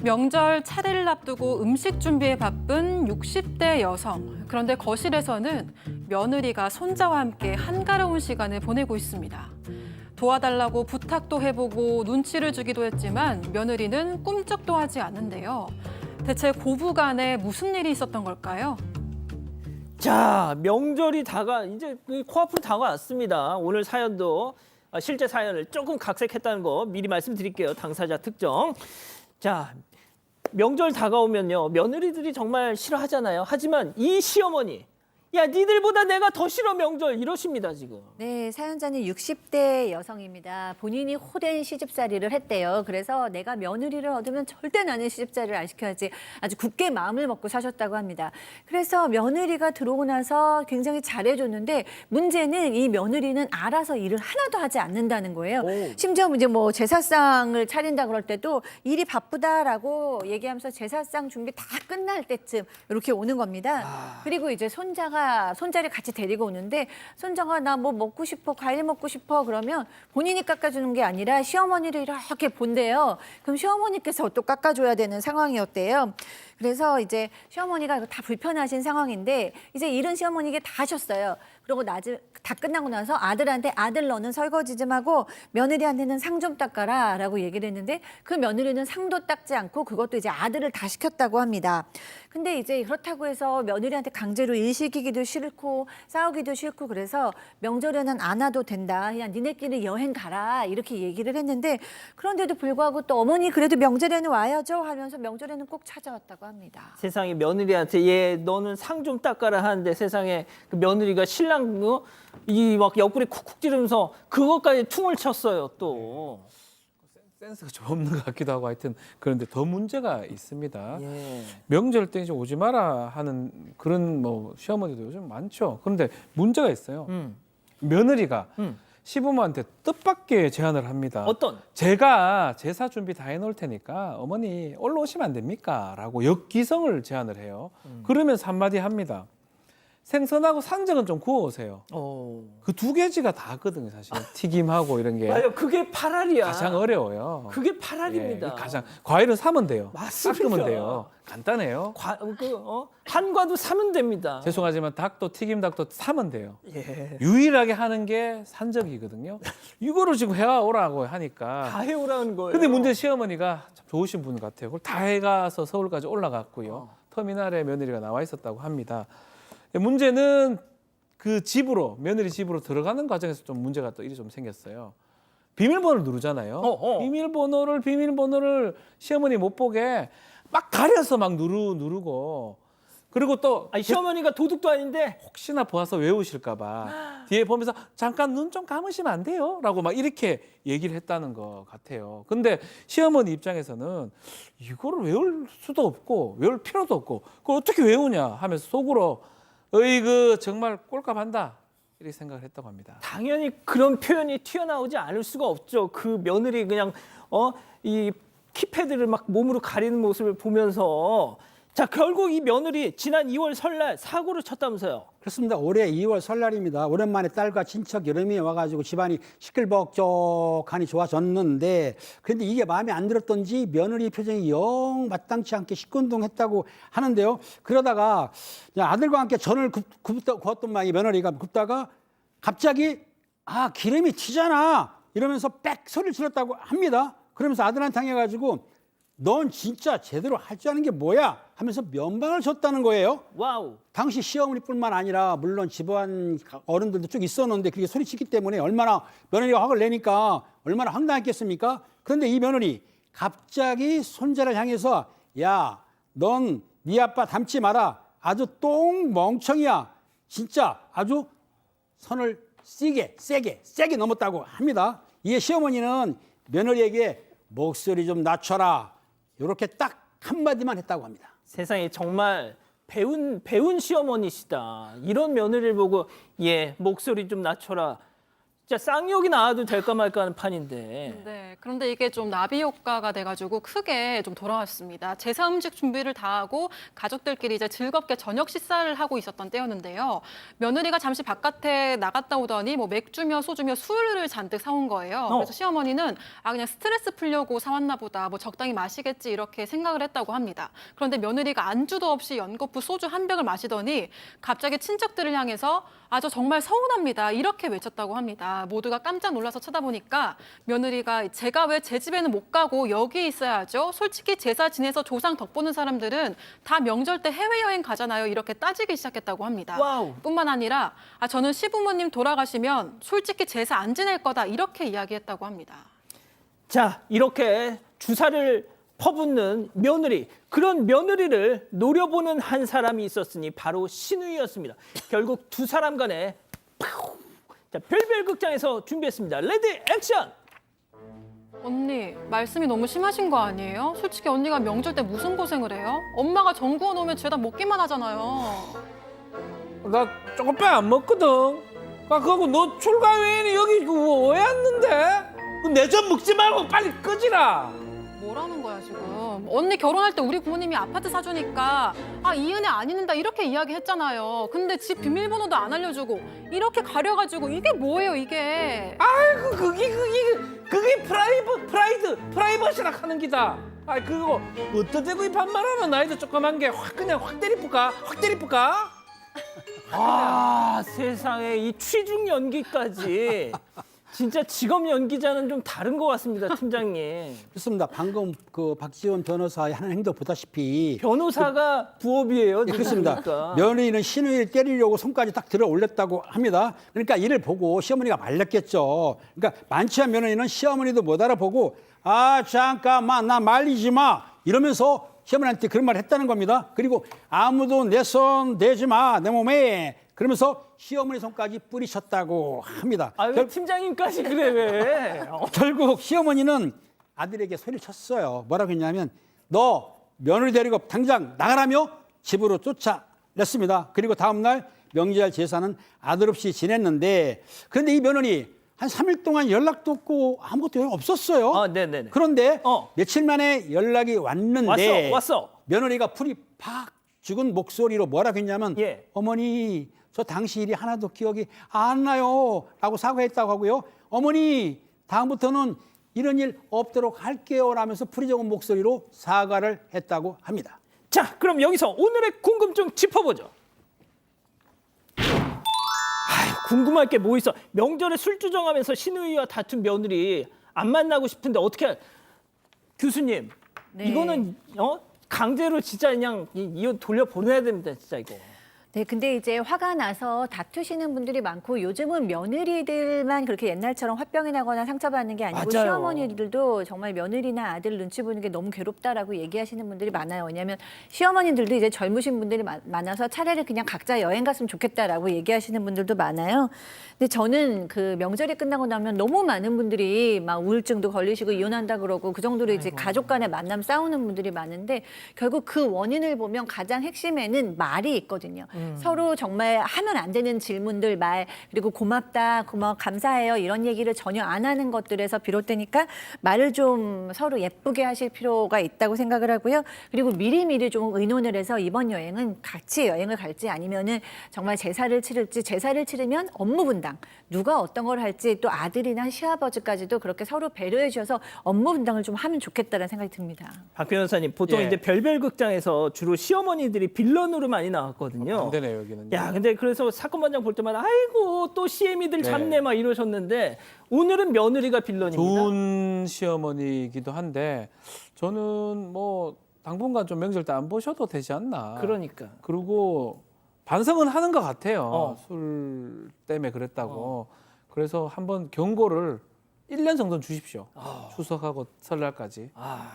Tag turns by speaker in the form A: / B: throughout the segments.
A: 명절 차례를 앞두고 음식 준비에 바쁜 60대 여성. 그런데 거실에서는 며느리가 손자와 함께 한가로운 시간을 보내고 있습니다. 도와달라고 부탁도 해보고 눈치를 주기도 했지만 며느리는 꿈쩍도 하지 않는데요. 대체 고부간에 무슨 일이 있었던 걸까요?
B: 자, 명절이 다가 이제 그 코앞으로 다가왔습니다. 오늘 사연도 아, 실제 사연을 조금 각색했다는 거 미리 말씀드릴게요. 당사자 특정. 자, 명절 다가오면요. 며느리들이 정말 싫어하잖아요. 하지만 이 시어머니 야, 니들보다 내가 더 싫어 명절 이러십니다, 지금.
C: 네, 사연자는 60대 여성입니다. 본인이 호된 시집살이를 했대요. 그래서 내가 며느리를 얻으면 절대 나는 시집살이를 안 시켜야지 아주 굳게 마음을 먹고 사셨다고 합니다. 그래서 며느리가 들어오고 나서 굉장히 잘해줬는데 문제는 이 며느리는 알아서 일을 하나도 하지 않는다는 거예요.
B: 오.
C: 심지어 이제 뭐 제사상을 차린다 그럴 때도 일이 바쁘다라고 얘기하면서 제사상 준비 다 끝날 때쯤 이렇게 오는 겁니다. 그리고 이제 손자가 손자를 같이 데리고 오는데 손자가 나뭐 먹고 싶어 과일 먹고 싶어 그러면 본인이 깎아주는 게 아니라 시어머니를 이렇게 본대요. 그럼 시어머니께서 또 깎아줘야 되는 상황이었대요. 그래서 이제 시어머니가 다 불편하신 상황인데 이제 일은 시어머니에게 다 하셨어요. 그리고 낮에 다 끝나고 나서 아들한테 아들 너는 설거지 좀 하고 며느리한테는 상 좀 닦아라 라고 얘기를 했는데 그 며느리는 상도 닦지 않고 그것도 이제 아들을 다 시켰다고 합니다. 근데 이제 그렇다고 해서 며느리한테 강제로 일 시키기도 싫고 싸우기도 싫고 그래서 명절에는 안 와도 된다. 그냥 니네끼리 여행 가라 이렇게 얘기를 했는데 그런데도 불구하고 또 어머니 그래도 명절에는 와야죠 하면서 명절에는 꼭 찾아왔다고 합니다.
B: 세상에 며느리한테 얘 너는 상 좀 닦아라 하는데 세상에 그 며느리가 신랑 어? 이막 옆구리 쿡쿡 찌르면서 그것까지 퉁을 쳤어요 또.
D: 센스가 좀 없는 것 같기도 하고 하여튼 그런데 더 문제가 있습니다.
B: 예.
D: 명절 때 이제 오지 마라 하는 그런 뭐 시어머니도 요즘 많죠. 그런데 문제가 있어요.
B: 음.
D: 며느리가
B: 음.
D: 시부모한테 뜻밖의 제안을 합니다.
B: 어떤?
D: 제가 제사 준비 다 해놓을 테니까 어머니 올라오시면 안 됩니까? 라고 역기성을 제안을 해요.
B: 음.
D: 그러면서 한마디 합니다. 생선하고 산적은 좀 구워오세요.
B: 어.
D: 그 두 개지가 다거든요, 사실. 튀김하고 이런 게
B: 맞아요. 그게 파랄이야.
D: 가장 어려워요.
B: 그게
D: 예,
B: 파랄입니다.
D: 가장 과일은 사면 돼요.
B: 맞습니다.
D: 깎으면 돼요. 간단해요.
B: 과, 그, 어? 한과도 사면 됩니다.
D: 죄송하지만 닭도 튀김 닭도 사면 돼요.
B: 예.
D: 유일하게 하는 게 산적이거든요. 이거를 지금 해오라고 하니까.
B: 다 해오라는 거예요.
D: 근데 문제 시어머니가 참 좋으신 분 같아요. 그걸 다 해가서 서울까지 올라갔고요.
B: 어.
D: 터미널에 며느리가 나와 있었다고 합니다. 문제는 그 집으로 며느리 집으로 들어가는 과정에서 좀 문제가 또 일이 좀 생겼어요. 비밀번호를 누르잖아요.
B: 어, 어.
D: 비밀번호를 비밀번호를 시어머니 못 보게 막 가려서 막 누르 누르고 그리고 또
B: 아니, 시어머니가 도둑도 아닌데
D: 혹시나 보아서 외우실까봐 뒤에 보면서 잠깐 눈 좀 감으시면 안 돼요?라고 막 이렇게 얘기를 했다는 것 같아요. 근데 시어머니 입장에서는 이거를 외울 수도 없고 외울 필요도 없고 그걸 어떻게 외우냐 하면서 속으로 어이그 정말 꼴값한다 이렇게 생각을 했다고 합니다.
B: 당연히 그런 표현이 튀어나오지 않을 수가 없죠. 그 며느리 그냥 어 이 키패드를 막 몸으로 가리는 모습을 보면서 자 결국 이 며느리 지난 2월 설날 사고를 쳤다면서요.
E: 그렇습니다. 올해 2월 설날입니다. 오랜만에 딸과 친척 여름이 와가지고 집안이 시끌벅적하니 좋아졌는데 그런데 이게 마음에 안 들었던지 며느리 표정이 영 마땅치 않게 시큰둥했다고 하는데요. 그러다가 아들과 함께 전을 굽, 굽다, 구웠던 모양이 며느리가 굽다가 갑자기 아 기름이 튀잖아 이러면서 빽 소리를 질렀다고 합니다. 그러면서 아들한테 향해가지고 넌 진짜 제대로 할 줄 아는 게 뭐야 하면서 면방을 줬다는 거예요.
B: 와우.
E: 당시 시어머니뿐만 아니라 물론 집안 어른들도 쭉 있었는데 그게 소리치기 때문에 얼마나 며느리가 화를 내니까 얼마나 황당했겠습니까? 그런데 이 며느리 갑자기 손자를 향해서 야, 넌 네 아빠 닮지 마라. 아주 똥 멍청이야. 진짜 아주 선을 세게 세게 세게 넘었다고 합니다. 이에 시어머니는 며느리에게 목소리 좀 낮춰라. 이렇게 딱 한마디만 했다고 합니다.
B: 세상에 정말 배운 배운 시어머니시다. 이런 며느리를 보고 예 목소리 좀 낮춰라. 진짜 쌍욕이 나와도 될까 말까 하는 판인데.
A: 네, 그런데 이게 좀 나비 효과가 돼가지고 크게 좀 돌아왔습니다. 제사 음식 준비를 다 하고 가족들끼리 이제 즐겁게 저녁 식사를 하고 있었던 때였는데요. 며느리가 잠시 바깥에 나갔다 오더니 뭐 맥주며 소주며 술을 잔뜩 사온 거예요.
B: 어.
A: 그래서 시어머니는 아 그냥 스트레스 풀려고 사왔나 보다, 뭐 적당히 마시겠지 이렇게 생각을 했다고 합니다. 그런데 며느리가 안주도 없이 연거푸 소주 한 병을 마시더니 갑자기 친척들을 향해서 아 저 정말 서운합니다 이렇게 외쳤다고 합니다. 모두가 깜짝 놀라서 쳐다보니까 며느리가 제가 왜 제 집에는 못 가고 여기 있어야죠? 솔직히 제사 지내서 조상 덕 보는 사람들은 다 명절 때 해외여행 가잖아요. 이렇게 따지기 시작했다고 합니다.
B: 와우.
A: 뿐만 아니라 아 저는 시부모님 돌아가시면 솔직히 제사 안 지낼 거다 이렇게 이야기했다고 합니다.
B: 자, 이렇게 주사를 퍼붓는 며느리. 그런 며느리를 노려보는 한 사람이 있었으니 바로 신우이였습니다. 결국 두 사람 간에 파우! 자, 별별 극장에서 준비했습니다. 레디 액션!
A: 언니 말씀이 너무 심하신 거 아니에요? 솔직히 언니가 명절 때 무슨 고생을 해요? 엄마가 정 구워 놓으면 죄다 먹기만 하잖아요.
D: 나 조금밖에 안 먹거든. 아, 그거 너 출가 외에는 여기 그거 왜 왔는데? 내 전 먹지 말고 빨리 끄지라.
A: 뭐라는 거야 지금? 언니 결혼할 때 우리 부모님이 아파트 사주니까 아 이 은혜 안 잊는다 이렇게 이야기했잖아요. 근데 집 비밀번호도 안 알려주고 이렇게 가려가지고 이게 뭐예요 이게?
D: 아이고 그게 그게 그게 프라이브 프라이드 프라이버시라 하는 기다. 아 그거 어떤 대고 이 반말하는 나이도 조그만 게 확 그냥 확 때리뿌까 확 때리뿌까.
B: 아, 세상에 이 취중 연기까지. 진짜 직업 연기자는 좀 다른 것 같습니다, 팀장님.
E: 그렇습니다. 방금 그 박지원 변호사의 하는 행동 보다시피
B: 변호사가 부업이에요, 지금
E: 그렇습니다.
B: 보니까.
E: 며느리는 시누이를 때리려고 손까지 딱 들어 올렸다고 합니다. 그러니까 이를 보고 시어머니가 말렸겠죠. 그러니까 않은 며느리는 시어머니도 못 알아보고 아 잠깐만 나 말리지 마 이러면서 시어머니한테 그런 말을 했다는 겁니다. 그리고 아무도 내 손 대지 마 내 몸에 그러면서 시어머니 손까지 뿌리쳤다고 합니다.
B: 아, 왜
E: 결-
B: 팀장님까지 그래, 왜? 어,
E: 결국 시어머니는 아들에게 소리를 쳤어요. 뭐라고 했냐면 너 며느리 데리고 당장 나가라며 집으로 쫓아냈습니다. 그리고 다음날 명절 제사는 아들 없이 지냈는데 그런데 이 며느리 한 3일 동안 연락도 없고 아무것도 없었어요.
B: 아, 네네네.
E: 그런데
B: 어.
E: 며칠 만에 연락이 왔는데
B: 왔어, 왔어.
E: 며느리가 풀이 팍 죽은 목소리로 뭐라고 했냐면
B: 예.
E: 어머니 저 당시 일이 하나도 기억이 안 나요 라고 사과했다고 하고요 어머니 다음부터는 이런 일 없도록 할게요 라면서 풀이 적은 목소리로 사과를 했다고 합니다
B: 자, 그럼 여기서 오늘의 궁금증 짚어보죠. 아유, 궁금할 게 뭐 있어? 명절에 술주정하면서 신우이와 다툰 며느리 안 만나고 싶은데 어떻게? 할- 교수님,
C: 네.
B: 이거는 어 강제로 진짜 그냥 이, 이거 돌려 보내야 됩니다, 진짜 이거.
C: 네, 근데 이제 화가 나서 다투시는 분들이 많고 요즘은 며느리들만 그렇게 옛날처럼 화병이 나거나 상처받는 게 아니고
B: 맞아요.
C: 시어머니들도 정말 며느리나 아들 눈치 보는 게 너무 괴롭다라고 얘기하시는 분들이 많아요. 왜냐하면 시어머니들도 이제 젊으신 분들이 마- 많아서 차라리 그냥 각자 여행 갔으면 좋겠다라고 얘기하시는 분들도 많아요. 근데 저는 그 명절이 끝나고 나면 너무 많은 분들이 막 우울증도 걸리시고 이혼한다 그러고 그 정도로 이제 가족 간의 만남 싸우는 분들이 많은데 결국 그 원인을 보면 가장 핵심에는 말이 있거든요. 서로 정말 하면 안 되는 질문들 말 그리고 고맙다, 고마워, 감사해요 이런 얘기를 전혀 안 하는 것들에서 비롯되니까 말을 좀 서로 예쁘게 하실 필요가 있다고 생각을 하고요. 그리고 미리미리 좀 의논을 해서 이번 여행은 같이 여행을 갈지 아니면은 정말 제사를 치를지 제사를 치르면 업무 분당 누가 어떤 걸 할지 또 아들이나 시아버지까지도 그렇게 서로 배려해 주셔서 업무 분당을 좀 하면 좋겠다는 생각이 듭니다.
B: 박 변호사님, 보통
D: 예.
B: 이제 별별 극장에서 주로 시어머니들이 빌런으로 많이 나왔거든요.
D: 안 되네 여기는.
B: 야, 근데 그래서 사건 반장 볼 때마다 아이고 또 CM이들
D: 네.
B: 잡네 막 이러셨는데 오늘은 며느리가 빌런입니다.
D: 좋은 시어머니이기도 한데 저는 뭐 당분간 좀 명절 때 안 보셔도 되지 않나.
B: 그러니까.
D: 그리고 반성은 하는 것 같아요.
B: 어.
D: 술 때문에 그랬다고. 그래서 한번 경고를 1년 정도는 주십시오. 추석하고 설날까지.
B: 아,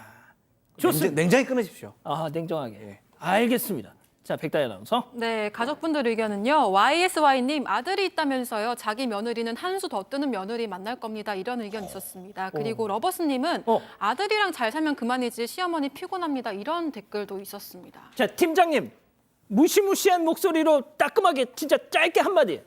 D: 좋습니다. 냉, 냉장히 끊으십시오.
B: 아 냉정하게.
D: 예.
B: 알겠습니다. 자, 백다희 아나운서.
A: 네, 가족분들 의견은요. YSY님 아들이 있다면서요. 자기 며느리는 한 수 더 뜨는 며느리 만날 겁니다. 이런 의견 있었습니다. 그리고 러버스님은
B: 어.
A: 아들이랑 잘 살면 그만이지 시어머니 피곤합니다. 이런 댓글도 있었습니다.
B: 자, 팀장님. 무시무시한 목소리로 따끔하게 진짜 짧게 한마디.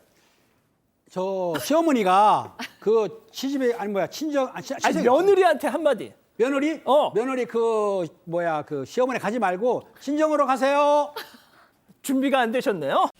E: 저 시어머니가 그 시집에 아니 뭐야 친정 아니, 시-
B: 아니
E: 시댁-
B: 며느리한테 한마디.
E: 며느리
B: 어.
E: 며느리 그 뭐야 그 시어머니 가지 말고 친정으로 가세요.
B: 준비가 안 되셨네요.